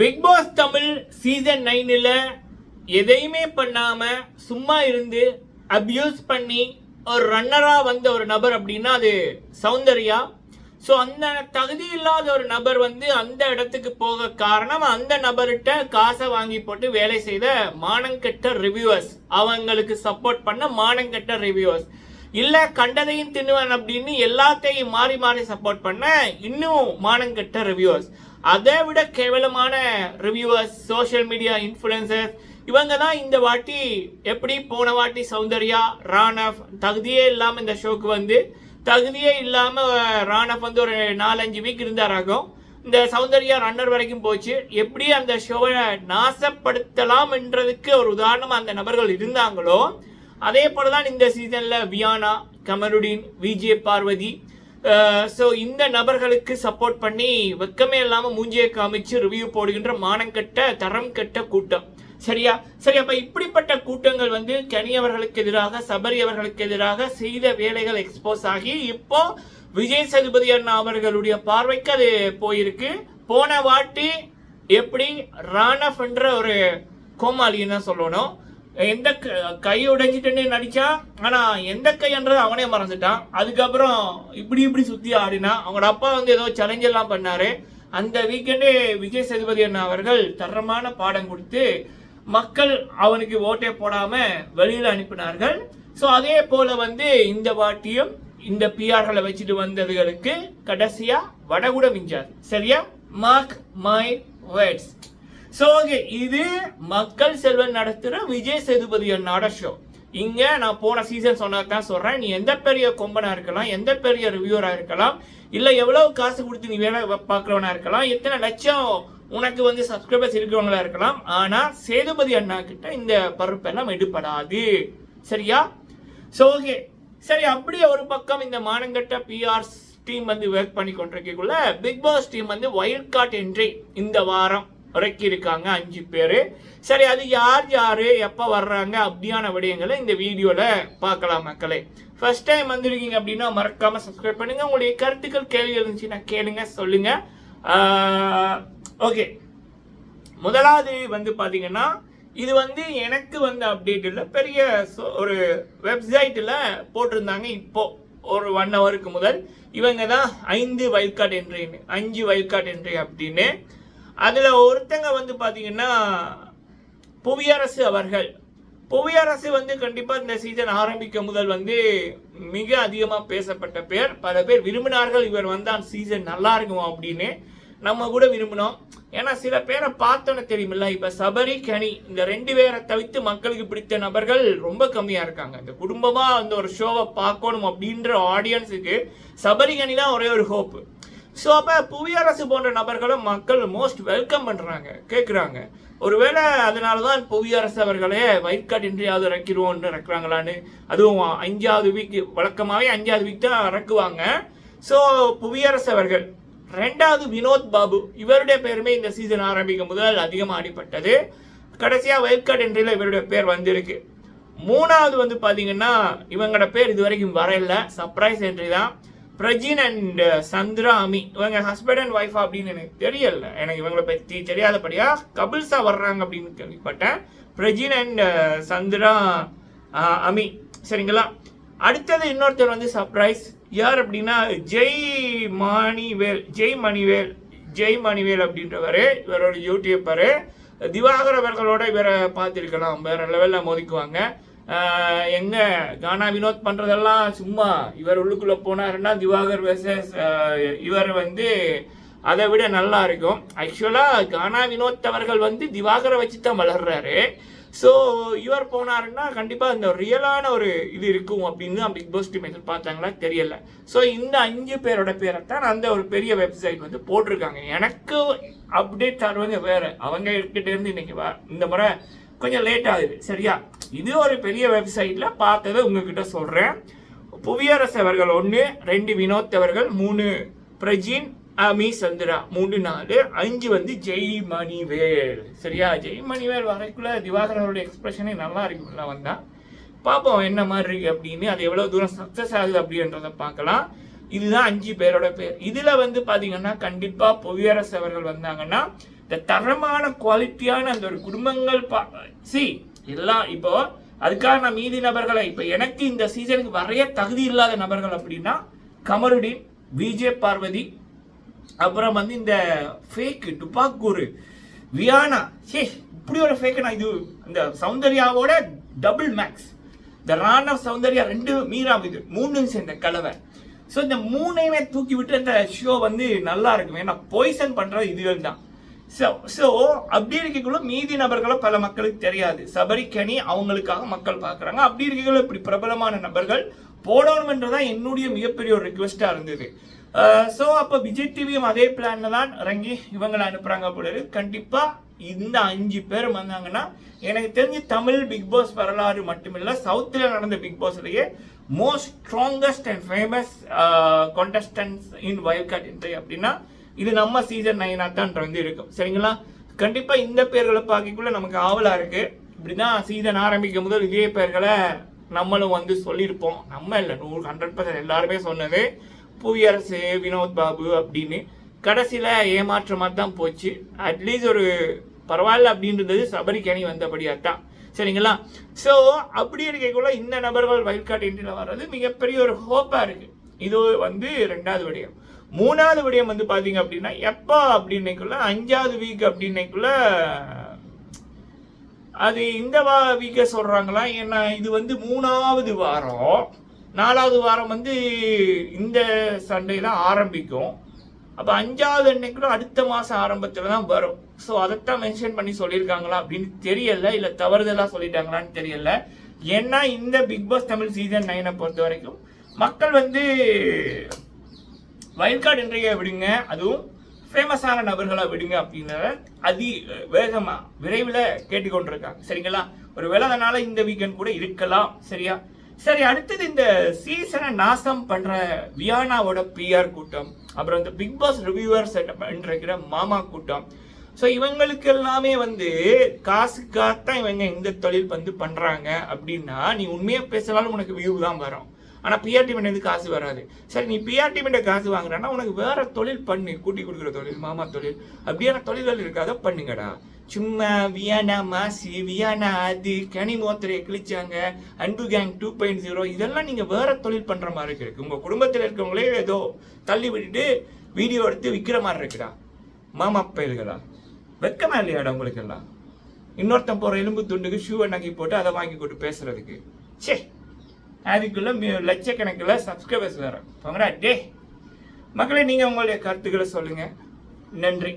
Big Boss Tamil season நைனில் எதையுமே பண்ணாமல் சும்மா இருந்து அப்யூஸ் பண்ணி ஒரு ரன்னராக வந்த ஒரு நபர் அப்படின்னா அது சௌந்தர்யா. ஸோ அந்த தகுதி இல்லாத ஒரு நபர் வந்து அந்த இடத்துக்கு போக காரணம் அந்த நபர்கிட்ட காசை வாங்கி போட்டு வேலை செய்த மானங்கெட்ட ரிவ்யூவர்ஸ் அவங்களுக்கு சப்போர்ட் பண்ண மானங்கெட்ட ரிவ்யூவர்ஸ் இல்லை கண்டதையும் தின்னுவேன் அப்படின்னு எல்லாத்தையும் மாறி மாறி சப்போர்ட் பண்ண இன்னும் மானங்கெட்ட ரிவ்யூவர்ஸ் அதை விட கேவலமான ரிவ்யூவர்ஸ் சோஷியல் மீடியா இன்ஃப்ளூயன்சர்ஸ் இவங்க தான் இந்த வாட்டி எப்படி போன வாட்டி சௌந்தர்யா ராணவ் தகுதியே இல்லாமல் இந்த ஷோக்கு வந்து தகுதியே இல்லாமல் ராணவ் வந்து ஒரு நாலஞ்சு வீக் இருந்தாராகும். இந்த சௌந்தர்யா ரன்னர் வரைக்கும் போச்சு. எப்படி அந்த ஷோவை நாசப்படுத்தலாம் என்றதுக்கு ஒரு உதாரணம் அந்த நபர்கள் இருந்தாங்களோ அதே போல தான் இந்த சீசனில் Viyana Kamaruddin VJ Parvathy Uh, so இந்த நபர்களுக்கு சப்போர்ட் பண்ணி வெக்கமே இல்லாமல் மூஞ்சியை காமிச்சு ரிவ்யூ போடுகின்ற மானங்கெட்ட தரம் கெட்ட கூட்டம். சரியா? சரி அப்ப இப்படிப்பட்ட கூட்டங்கள் வந்து கனி அவர்களுக்கு எதிராக சபரி அவர்களுக்கு எதிராக செய்த வேலைகள் எக்ஸ்போஸ் ஆகி இப்போ விஜய் சதுபதி அண்ணா அவர்களுடைய பார்வைக்கு அது போயிருக்கு. போன வாட்டி எப்படி ராணஃப் என்ற ஒரு கோமாளின்னு தான் சொல்லணும். எந்த க- கை உடைஞ்சிட்டுன்னு நடிச்சான் ஆனா எந்த கைன்றது அவனே மறந்துட்டான். அதுக்கப்புறம் இப்படி இப்படி சுத்தி ஆடினா அவங்களோட அப்பா வந்து ஏதோ சேலஞ்ச் எல்லாம் பண்ணாரு. அந்த வீக்கெண்டே விஜய் சேதுபதி அண்ணா அவர்கள் தரமான பாடம் கொடுத்து மக்கள் அவனுக்கு ஓட்டே போடாம வெளியில அனுப்பினார்கள். ஸோ அதே போல வந்து இந்த வாட்டியும் இந்த பிஆர்களை வச்சுட்டு வந்ததுகளுக்கு கடைசியா வடகுட மிஞ்சாது. சரியா? Mark my words so okay இது மக்கள் செல்வன் நடத்துகிற விஜய் சேதுபதி அண்ணாட ஷோ இங்கே நான் போன சீசன் சொன்னதான் சொல்கிறேன் நீ எந்த பெரிய கொம்பனாக இருக்கலாம் எந்த பெரிய ரிவ்யூராக இருக்கலாம் இல்லை எவ்வளோ காசு கொடுத்து நீ வேலை பார்க்குறவனாக இருக்கலாம் எத்தனை லட்சம் உனக்கு வந்து சப்ஸ்கிரைபர்ஸ் இருக்கிறவங்களா இருக்கலாம் ஆனால் சேதுபதி அண்ணா கிட்ட இந்த பருப்பெல்லாம் எடுப்படாது. சரியா? ஸோ ஓகே சரி அப்படியே ஒரு பக்கம் இந்த மானங்கட்ட பிஆர்ஸ் டீம் வந்து ஒர்க் பண்ணி கொண்டிருக்கக்குள்ள பிக் பாஸ் டீம் வந்து வைல்ட் கார்ட் என்ட்ரி இந்த வாரம். இறக்கியிருக்காங்க அஞ்சு பேர். சரி அது யார் யார் எப்போ வர்றாங்க அப்படியான விடயங்களை இந்த வீடியோவில் பார்க்கலாம் மக்களே. ஃபர்ஸ்ட் டைம் வந்திருக்கீங்க அப்படின்னா மறக்காமல் சப்ஸ்கிரைப் பண்ணுங்க. உங்களுடைய கருத்துக்கள் கேள்வி இருந்துச்சுன்னா கேளுங்க சொல்லுங்கள் ஓகே முதலாவது வந்து பார்த்தீங்கன்னா இது வந்து எனக்கு வந்து அப்டேட் இல்லை பெரிய ஒரு வெப்சைட்டில் போட்டிருந்தாங்க இப்போது ஒரு ஒன் ஹவருக்கு முதல். இவங்க தான் ஐந்து வயல்காட் கார்டு அஞ்சு வயல்காட் கார்டு என்ட்ரி அப்படின்னு. அதில் ஒருத்தங்க வந்து பார்த்தீங்கன்னா புவியரசு அவர்கள். புவியரசு வந்து கண்டிப்பாக இந்த சீசன் ஆரம்பிக்கும் முதல் வந்து மிக அதிகமாக பேசப்பட்ட பேர். பல பேர் விரும்பினார்கள் இவர் வந்தால் சீசன் நல்லா இருக்கும் அப்படின்னு நம்ம கூட விரும்பினோம். ஏன்னா சில பேரை பார்த்தோன்னு தெரியுமில்ல இப்போ சபரி கனி இந்த ரெண்டு பேரை தவிர்த்து மக்களுக்கு பிடித்த நபர்கள் ரொம்ப கம்மியாக இருக்காங்க. இந்த குடும்பமாக அந்த ஒரு ஷோவை பார்க்கணும் அப்படின்ற ஆடியன்ஸுக்கு சபரி கனி தான் ஒரே ஒரு ஹோப்பு ஸோ அப்போ புவியரசு போன்ற நபர்களும் மக்கள் மோஸ்ட் வெல்கம் பண்ணுறாங்க கேட்குறாங்க ஒருவேளை அதனால தான் புவியரசு அவர்களே ஒயிட் கார்டு இன்றையாவது இறக்கிடுவோம்னு இறக்குறாங்களான்னு. அதுவும் அஞ்சாவது வீக் வழக்கமாகவே அஞ்சாவது வீக் தான் இறக்குவாங்க. ஸோ புவியரசு அவர்கள் ரெண்டாவது வினோத் பாபு இவருடைய பேருமே இந்த சீசன் ஆரம்பிக்கும் முதல் அதிகமாக அடிப்பட்டது கடைசியாக ஒயிட் கார்டு இவருடைய பேர் வந்திருக்கு. மூணாவது வந்து பார்த்தீங்கன்னா இவங்களோட பேர் இது வரைக்கும் வரல. சர்ப்ரைஸ் என்ட்ரி தான். Prajin and uh, Chandra Amy. இவங்க ஹஸ்பண்ட் அண்ட் ஒய்ஃப் அப்படின்னு எனக்கு தெரியல. எனக்கு இவங்களை பற்றி தெரியாதபடியா கபில்ஸா வர்றாங்க அப்படின்னு கேள்விப்பட்டேன். பிரஜின் அண்ட் uh, சந்திரா அமி. சரிங்களா? அடுத்தது இன்னொருத்தர் வந்து சர்ப்ரைஸ் யார் அப்படின்னா ஜெய் மாணிவேல் ஜெய் மணிவேல் ஜெய் மணிவேல் அப்படின்றவர். இவரோட யூடியூப்பரு திவாகர் அவர்களோட இவரை பார்த்துருக்கலாம். வேற லெவலில் மோதிக்குவாங்க. எங்க கானா வினோத் பண்றதெல்லாம் சும்மா. இவர் உள்ளுக்குள்ள போனாருன்னா திவாகர் வெர்சஸ் இவர் வந்து அதை விட நல்லா இருக்கும். ஆக்சுவலா கானா வினோத் அவர்கள் வந்து திவாகரை வச்சு தான் வளர்றாரு. ஸோ இவர் போனாருன்னா கண்டிப்பா இந்த ரியலான ஒரு இது இருக்கும் அப்படின்னு தான் பிக் பாஸ் டீம் எதிர்பார்த்தாங்களா? தெரியல. ஸோ இந்த அஞ்சு பேரோட பேரை தான் அந்த ஒரு பெரிய வெப்சைட் வந்து போட்டிருக்காங்க. எனக்கு அப்டேட் தருவாங்க வேற. அவங்க கிட்டேருந்து இன்னைக்கு இந்த முறை கொஞ்சம் லேட் ஆகுது. சரியா? இது ஒரு பெரிய வெப்சைட்ல பார்த்ததை உங்ககிட்ட சொல்றேன். புவியரசு அவர்கள் ஒன்று ரெண்டு வினோத் அவர்கள் மூணு பிரஜின் அமி சந்திரா மூணு நாலு அஞ்சு வந்து ஜெய் மணிவேல் சரியா? ஜெய் மணிவேல் வரைக்குள்ள திவாகரனோட எக்ஸ்பிரஷனே நல்லா இருக்கும்ல வந்தா. பார்ப்போம் என்ன மாதிரி இருக்கு அப்படின்னு அது எவ்வளவு தூரம் சக்சஸ் ஆகுது அப்படின்றத பார்க்கலாம். இதுதான் அஞ்சு பேரோட பேர். இதுல வந்து பாத்தீங்கன்னா கண்டிப்பா புவியரசு அவர்கள் வந்தாங்கன்னா இந்த தரமான குவாலிட்டியான அந்த ஒரு குடும்பங்கள் சி எல்லாம் இப்போ அதுக்காக நான் மீதி நபர்களை இப்போ எனக்கு இந்த சீசனுக்கு வரைய தகுதி இல்லாத நபர்கள் அப்படின்னா கமருடீன் விஜய் பார்வதி அப்புறம் வந்து இந்த ஃபேக்கு டுபாக்கூரு வியானா. சே இப்படி ஒரு ஃபேக்கு நான் இது இந்த சௌந்தர்யாவோட டபுள் மேக்ஸ் இந்த ராணா சௌந்தர்யா ரெண்டு மீரா இது மூணு சேர்ந்த கலவை. ஸோ இந்த மூணையுமே தூக்கி விட்டு அந்த ஷோ வந்து நல்லா இருக்கும். ஏன்னா பாய்சன் பண்ணுறது இதுகள் தான் ஸோ ஸோ அப்படி இருக்கக்குள்ள மீதி நபர்களும் பல மக்களுக்கு தெரியாது. சபரிக்கணி அவங்களுக்காக மக்கள் பார்க்குறாங்க. அப்படி இருக்கக்குள்ள இப்படி பிரபலமான நபர்கள் போடணும்ன்றதான் என்னுடைய மிகப்பெரிய ஒரு ரிக்வெஸ்ட்டாக இருந்தது. ஸோ அப்போ விஜய் டிவியும் அதே பிளான்ல தான் இறங்கி இவங்களை அனுப்புகிறாங்க போல இருக்கு. கண்டிப்பாக இந்த அஞ்சு பேர் வந்தாங்கன்னா எனக்கு தெரிஞ்சு தமிழ் பிக் பாஸ் வரலாறு மட்டுமில்லை சவுத்தில் நடந்த big பாஸ்லேயே most strongest and famous contestants in wild card entry அப்படின்னா இது நம்ம சீசன் நைனா வந்து இருக்கும். சரிங்களா? கண்டிப்பாக இந்த பேர்களை பார்க்கக்குள்ள நமக்கு ஆவலாக இருக்குது இப்படி இப்படிதான் சீசன் ஆரம்பிக்கும் போது இதே பேர்களை நம்மளும் வந்து சொல்லியிருப்போம். நம்ம இல்லை நூறு ஹண்ட்ரட் பர்சன்ட் எல்லாருமே சொன்னது புவியரசு வினோத் பாபு அப்படின்னு. கடைசியில் ஏமாற்றமாக தான் போச்சு. அட்லீஸ்ட் ஒரு பரவாயில்ல அப்படின்றது சபரிக்கணி வந்தபடியாக தான். சரிங்களா? ஸோ அப்படி இருக்கக்குள்ள இந்த நபர்கள் வயல்காட்டு என்ட்ரியில் வர்றது மிகப்பெரிய ஒரு ஹோப்பாக இருக்குது இது வந்து ரெண்டாவது விடயம். மூணாவது விடயம் வந்து பார்த்தீங்க அப்படின்னா எப்போ அப்படின்னைக்குள்ள அஞ்சாவது வீக் அப்படின்னைக்குள்ள அது இந்த வா வீக்க சொல்றாங்களா? ஏன்னா இது வந்து மூணாவது வாரம். நாலாவது வாரம் வந்து இந்த சண்டே தான் ஆரம்பிக்கும். அப்போ அஞ்சாவது அன்னைக்குள்ள அடுத்த மாதம் ஆரம்பத்தில் தான் வரும். ஸோ அதைத்தான் மென்ஷன் பண்ணி சொல்லியிருக்காங்களா அப்படின்னு தெரியல. இல்லை தவறுதலாக சொல்லிட்டாங்களான்னு தெரியல. ஏன்னா இந்த பிக் பாஸ் தமிழ் சீசன் நைனை பொறுத்த வரைக்கும் மக்கள் வந்து வயல்காடு இன்றைய விடுங்க. அதுவும் ஃபேமஸான நபர்களை விடுங்க அப்படின்றத அதி வேகமாக விரைவில் கேட்டுக்கொண்டிருக்காங்க. சரிங்களா? ஒரு வேலை அதனால இந்த வீக்கெண்ட் கூட இருக்கலாம். சரியா? சரி அடுத்தது இந்த சீசனை நாசம் பண்ற வியானாவோட பிஆர் கூட்டம் அப்புறம் இந்த பிக் பாஸ் ரிவ்யூவர்ஸ் இருக்கிற மாமா கூட்டம். ஸோ இவங்களுக்கு எல்லாமே வந்து காசுக்காகத்தான் இவங்க இந்த தொழில் வந்து பண்றாங்க அப்படின்னா நீ உண்மையாக பேசினாலும் உனக்கு வியூ தான் வரும். ஆனால் பிஆர்டிமெண்ட் காசு வராது. சரி நீ பிஆர்டிமெண்ட் காசு வாங்குறன்னா உனக்கு வேற தொழில் பண்ணு கூட்டி கொடுக்குற தொழில் மாமா தொழில். அப்படியான தொழில்கள் இருக்காத பண்ணுங்கடா. சும்மா வியானா மாசி வியானா அது கனி மோத்திரையை கிழிச்சாங்க அன்பு கேங் டூ பாயிண்ட் ஜீரோ இதெல்லாம் நீங்கள் வேற தொழில் பண்ணுற மாதிரி இருக்கு. உங்கள் குடும்பத்தில் இருக்கவங்களே ஏதோ தள்ளி விட்டுட்டு வீடியோ எடுத்து விற்கிற மாதிரி இருக்குடா. மாமா பயிர்களா? வெக்கமா இல்லையாடா உங்களுக்கு எல்லாம் இன்னொருத்தன் போகிற எலும்பு துண்டுக்கு ஷூவை நகி போட்டு அதை வாங்கி போட்டு பேசுறதுக்கு. சே அதுக்குள்ள லட்சக்கணக்கில் சப்ஸ்கிரைபர்ஸ் வரும். போங்கடா டே மக்களை நீங்கள் உங்களுடைய கருத்துக்களை சொல்லுங்கள் நன்றி.